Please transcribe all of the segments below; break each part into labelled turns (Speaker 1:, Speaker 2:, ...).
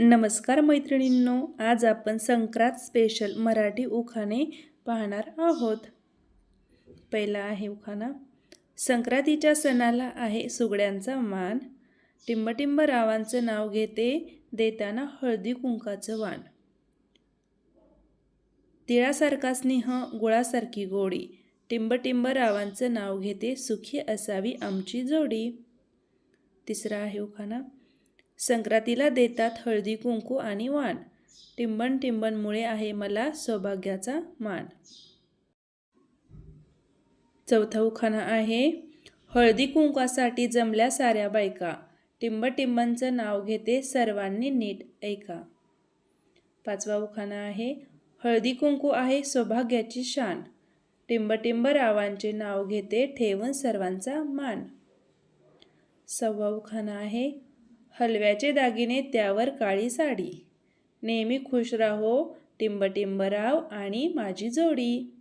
Speaker 1: नमस्कार मैत्रिणींनो आज आपण संक्रांत स्पेशल मराठी उखाणे पाहणार आहोत. पहिला आहे उखाणा. संक्रांतीच्या सणाला आहे सुगड्यांचा मान. टिंबटिंब रावांचं नाव घेते देताना हळदी कुंकाचं वाण. तिळासारखा स्नेह गुळासारखी गोडी. टिंबटिंब रावांचं नाव घेते सुखी असावी आमची जोडी. तिसरा आहे उखाणा. संक्रांतीला देतात हळदी कुंकू आणि वाण. टिंबन टिंबनमुळे आहे मला सौभाग्याचा मान. चौथा उखाणा आहे हळदी कुंकासाठी जमल्या साऱ्या बायका. टिंब टिंबनचं नाव घेते सर्वांनी नीट ऐका. पाचवा उखाणा आहे हळदी कुंकू आहे सौभाग्याची शान. टिंब टिंब रावांचे नाव घेते ठेवून सर्वांचा मान. सव्वा उखाणा आहे हलव्याचे दागिने त्यावर काळी साडी. नेहमी खुश राहो टिंबटिंबराव आणि माझी जोडी.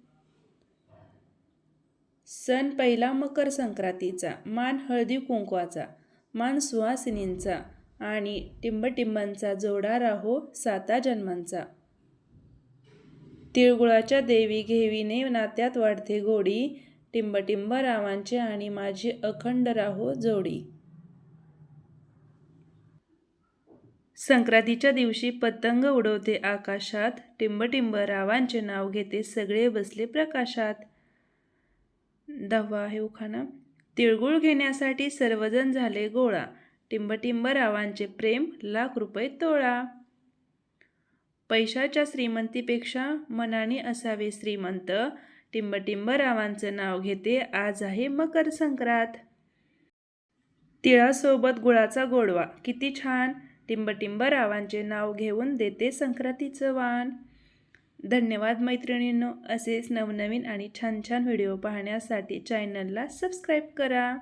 Speaker 1: सण पहिला मकर संक्रांतीचा मान हळदी कुंकवाचा मान सुहासिनींचा आणि टिंबटिंबांचा जोडा राहो साता जन्मांचा. तिळगुळाच्या देवी घेवीने नात्यात वाढते गोडी टिंबटिंब रावांचे आणि माझी अखंड राहो जोडी. संक्रांतीच्या दिवशी पतंग उडवते आकाशात. टिंबटिंब रावांचे नाव घेते सगळे बसले प्रकाशात. दहावा आहे उखाणा. तिळगुळ घेण्यासाठी सर्वजण झाले गोळा. टिंबटिंब रावांचे प्रेम लाख रुपये तोळा. पैशाच्या श्रीमंतीपेक्षा मनाने असावे श्रीमंत. टिंबटिंब रावांचं नाव घेते आज आहे मकर संक्रांत. तिळासोबत गुळाचा गोडवा. किती छान! टिंबटिंब रावांचे नाव घेऊन देते संक्रांतीचं वाण. धन्यवाद मैत्रिणींनो. असेच नवनवीन आणि छान छान व्हिडिओ पाहण्यासाठी चॅनलला सबस्क्राईब करा.